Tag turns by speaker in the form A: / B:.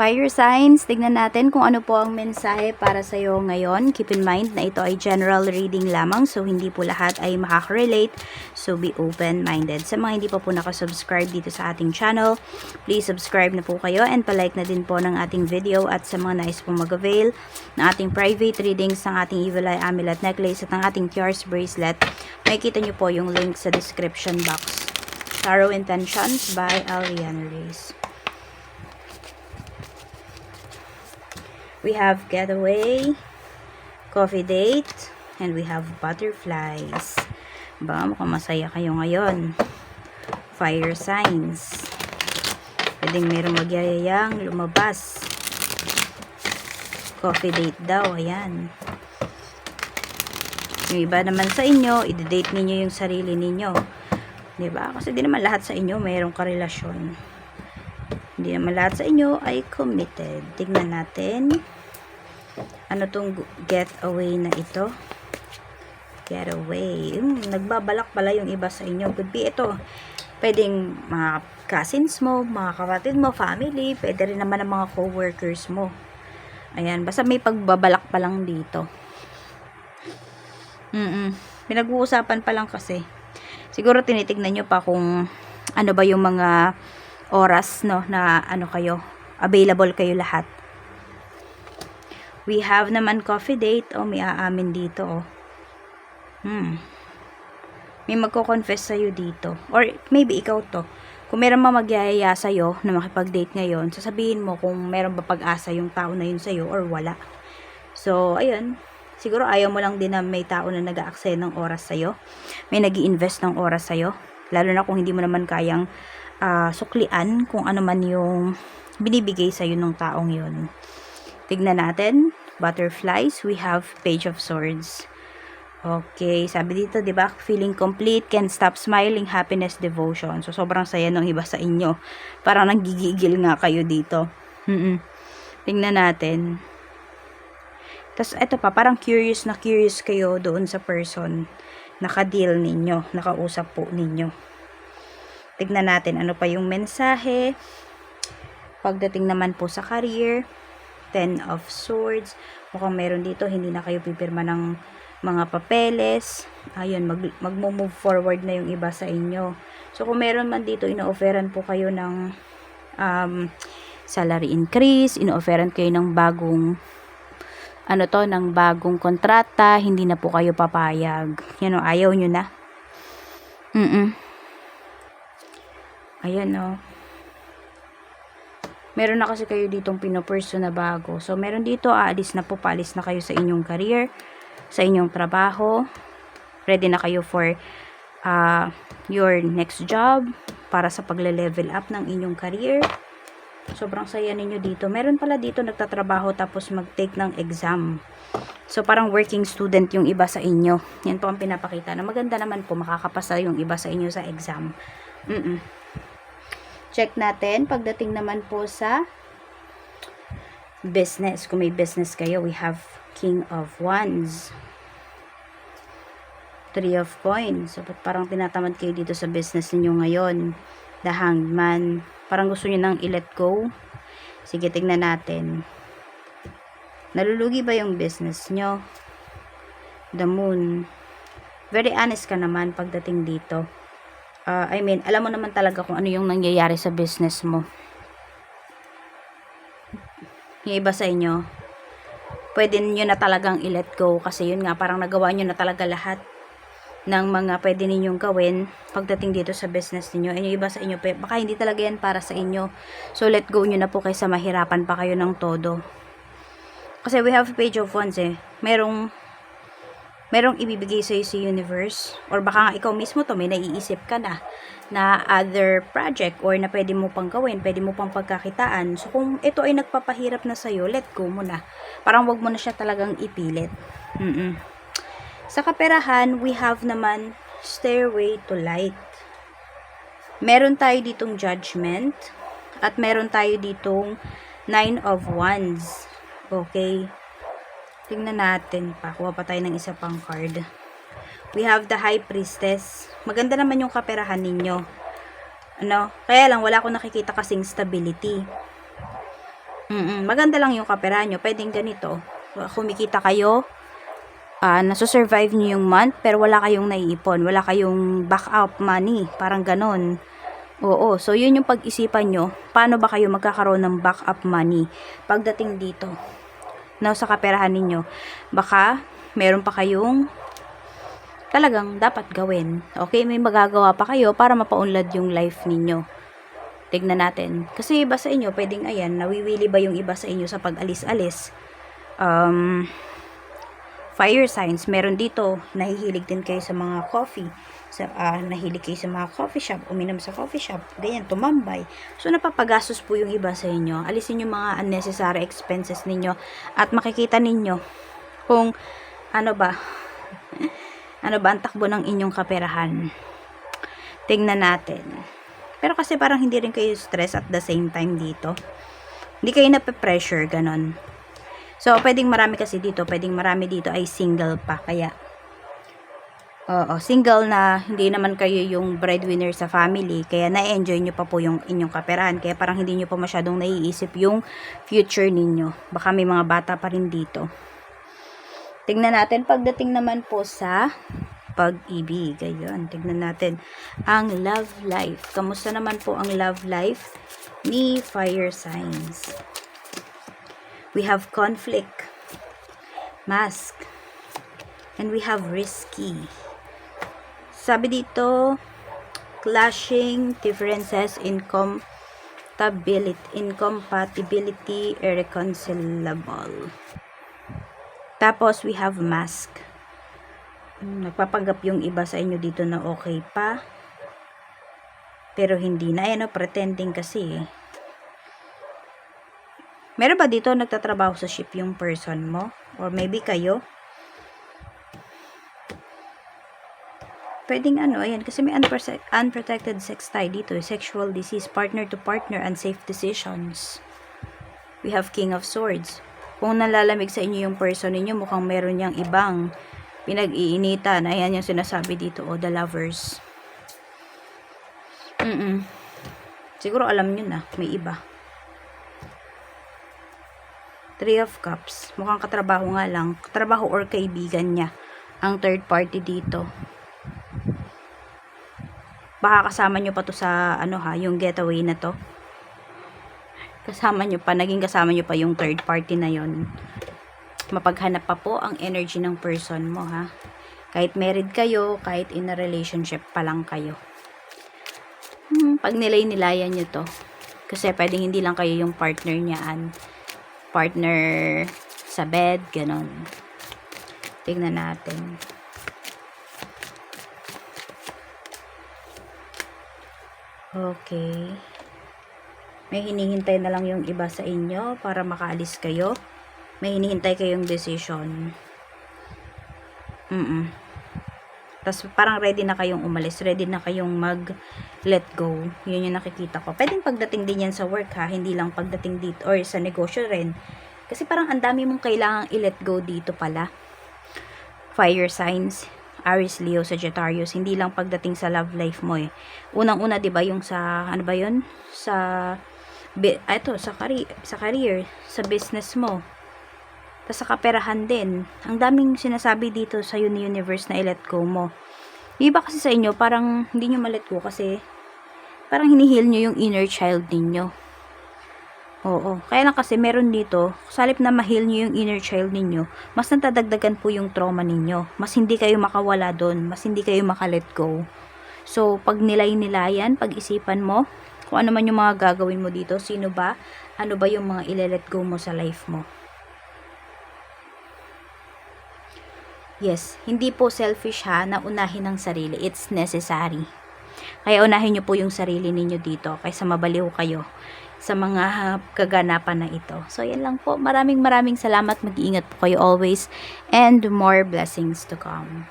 A: Fire signs, tignan natin kung ano po ang mensahe para sa iyo ngayon. Keep in mind na ito ay general reading lamang, so hindi po lahat ay makaka-relate. So be open-minded. Sa mga hindi pa po nakasubscribe dito sa ating channel, please subscribe na po kayo and palike na din po ng ating video at sa mga nais pong mag-avail ng ating private readings ng ating Evil Eye Amulet Necklace at ng ating Cures Bracelet, makikita nyo po yung link sa description box. Tarot Intentions by Aliana Reyes. We have getaway, coffee date, and we have butterflies. Ba, mukhang masaya kayo ngayon. Fire signs. Pwedeng merong magyayayang lumabas. Coffee date daw, ayan. Yung iba naman sa inyo, i-date ninyo yung sarili ninyo. 'Di ba? Kasi di naman lahat sa inyo mayroong karelasyon. Hindi naman lahat sa inyo ay committed. Tignan natin. Ano tong getaway na ito? Getaway. Hmm, nagbabalak pala yung iba sa inyo. Could be ito. Pwedeng mga cousins mo, mga kapatid mo, family. Pwede rin naman ang mga co-workers mo. Ayan. Basta may pagbabalak pa lang dito. Mm Pinag-uusapan pa lang kasi. Siguro tinitignan nyo pa kung ano ba yung mga oras no na ano kayo available kayo lahat. We have naman coffee date. O may aamin dito oh. Hmm. May magko-confess sa'yo dito. Or maybe ikaw to. Kung meron ma magyayaya sa'yo na makipag-date ngayon sasabihin mo kung meron ba pag-asa yung tao na yun sa'yo or wala. So ayun. Siguro ayaw mo lang din na may tao na nag-aaksaya ng oras sa'yo. May nag invest ng oras sa'yo. Lalo na kung hindi mo naman kayang uh, suklian kung ano man yung binibigay sa'yo ng taong yun. Tignan natin. Butterflies. We have Page of Swords. Okay, sabi dito, 'di ba? Feeling complete, can stop smiling, happiness, devotion. So sobrang saya ng iba sa inyo. Parang nanggigigil nga kayo dito. Mm, -mm. Tingnan natin. Tapos ito pa, parang curious na curious kayo doon sa person. Naka-deal ninyo, nakausap po ninyo. Tignan natin ano pa yung mensahe. Pagdating naman po sa career, Ten of Swords. Mukhang meron dito, hindi na kayo pipirma ng mga papeles. Ayun, mag, mag-move forward na yung iba sa inyo. So, kung meron man dito, ino-offeran po kayo ng um, salary increase, ino-offeran kayo ng bagong ano to, ng bagong kontrata, hindi na po kayo papayag. Yan o, ayaw nyo na. Mm-mm. Ayan, oh. Meron na kasi kayo ditong pinopurso na bago. So, meron dito, aalis na po, paalis na kayo sa inyong career, sa inyong trabaho. Ready na kayo for uh, your next job, para sa pagle-level up ng inyong career. Sobrang saya ninyo dito. Meron pala dito nagtatrabaho tapos mag-take ng exam. So, parang working student yung iba sa inyo. Yan po ang pinapakita. Na maganda naman po, makakapasa yung iba sa inyo sa exam. Mm-mm. Check natin. Pagdating naman po sa business. Kung may business kayo, we have King of Wands. Three of Coins. So, parang tinatamad kayo dito sa business ninyo ngayon. The Hanged Man. Parang gusto nyo nang i-let go. Sige, tignan natin. Nalulugi ba yung business nyo? The Moon. Very honest ka naman pagdating dito uh, I mean, alam mo naman talaga kung ano yung nangyayari sa business mo. Yung iba sa inyo, pwede nyo na talagang i-let go kasi yun nga, parang nagawa nyo na talaga lahat ng mga pwede ninyong gawin pagdating dito sa business niyo. And yung iba sa inyo, baka hindi talaga yan para sa inyo. So, let go nyo na po kaysa mahirapan pa kayo ng todo. Kasi we have page of wands eh. Merong merong ibibigay sa'yo si universe or baka nga ikaw mismo to may naiisip ka na na other project or na pwede mo pang gawin, pwede mo pang pagkakitaan. So kung ito ay nagpapahirap na sa'yo, let go mo na. Parang wag mo na siya talagang ipilit. Mm -mm. Sa kaperahan, we have naman stairway to light. Meron tayo ditong judgment at meron tayo ditong nine of wands. Okay. Tingnan natin pa. Kuha pa tayo ng isa pang card. We have the High Priestess. Maganda naman yung kaperahan ninyo. Ano? Kaya lang, wala akong nakikita kasing stability. Mm maganda lang yung kaperahan nyo. Pwedeng ganito. Kumikita kayo, ah nasusurvive nyo yung month, pero wala kayong naiipon. Wala kayong backup money. Parang ganon. Oo. So, yun yung pag-isipan nyo. Paano ba kayo magkakaroon ng backup money pagdating dito? No, sa kaperahan ninyo. Baka, meron pa kayong talagang dapat gawin. Okay, may magagawa pa kayo para mapaunlad yung life ninyo. Tignan natin. Kasi iba sa inyo, pwedeng ayan, nawiwili ba yung iba sa inyo sa pag-alis-alis? Um, fire signs, meron dito, nahihilig din kayo sa mga coffee. Sa, ah, nahilig kayo sa mga coffee shop, uminom sa coffee shop, ganyan, tumambay. So, napapagastos po yung iba sa inyo. Alisin yung mga unnecessary expenses ninyo at makikita ninyo kung ano ba, ano ba ang takbo ng inyong kaperahan. Tingnan natin. Pero kasi parang hindi rin kayo stress at the same time dito. Hindi kayo nape-pressure, ganon. So, pwedeng marami kasi dito, pwedeng marami dito ay single pa. Kaya, oo, single na hindi naman kayo yung breadwinner sa family. Kaya na-enjoy nyo pa po yung inyong kaperahan. Kaya parang hindi nyo pa masyadong naiisip yung future ninyo. Baka may mga bata pa rin dito. Tingnan natin pagdating naman po sa pag-ibig. Ayun, tignan natin ang love life. Kamusta naman po ang love life ni fire signs? We have conflict, mask, and we have risky. Sabi dito, clashing differences in compatibility, incompatibility, irreconcilable. Tapos, we have mask. Nagpapanggap yung iba sa inyo dito na okay pa. Pero hindi na. Ayan o, pretending kasi eh. Meron ba dito nagtatrabaho sa ship yung person mo? Or maybe kayo? Pwedeng ano, ayan, kasi may unprotected sex tayo dito. Sexual disease, partner to partner, unsafe decisions. We have King of Swords. Kung nalalamig sa inyo yung person ninyo, mukhang meron niyang ibang pinag-iinitan. Ayan yung sinasabi dito, o the lovers. Mm Siguro alam nyo na, may iba. Three of Cups. Mukhang katrabaho nga lang. Katrabaho or kaibigan niya. Ang third party dito. Baka kasama nyo pa to sa, ano ha, yung getaway na to. Kasama nyo pa, naging kasama nyo pa yung third party na yon Mapaghanap pa po ang energy ng person mo ha. Kahit married kayo, kahit in a relationship pa lang kayo. Hmm, pag nilay-nilayan nyo to. Kasi pwedeng hindi lang kayo yung partner niyaan. Partner sa bed, ganon. Tingnan natin. Okay. May hinihintay na lang yung iba sa inyo para makaalis kayo. May hinihintay kayong decision. Mm Tapos parang ready na kayong umalis. Ready na kayong mag let go. Yun yung nakikita ko. Pwedeng pagdating din yan sa work ha. Hindi lang pagdating dito or sa negosyo rin. Kasi parang ang dami mong kailangang i-let go dito pala. Fire signs. Aries, Leo, Sagittarius, hindi lang pagdating sa love life mo eh. Unang-una, 'di ba, yung sa ano ba 'yun? Sa bi, ah, ito, sa career, sa career, sa business mo. Tapos sa kaperahan din. Ang daming sinasabi dito sa uni universe na i-let go mo. Yung iba kasi sa inyo, parang hindi nyo ma-let go kasi parang hinihil nyo yung inner child ninyo. Oo. Kaya lang kasi meron dito, salip na ma-heal nyo yung inner child ninyo, mas natadagdagan po yung trauma ninyo. Mas hindi kayo makawala doon. Mas hindi kayo makalet go. So, pag nilay-nilayan, pag-isipan mo, kung ano man yung mga gagawin mo dito, sino ba, ano ba yung mga ile-let go mo sa life mo. Yes, hindi po selfish ha, na unahin ang sarili. It's necessary. Kaya unahin nyo po yung sarili ninyo dito kaysa mabaliw kayo sa mga kaganapan na ito. So, yan lang po. Maraming maraming salamat. Mag-iingat po kayo always and more blessings to come.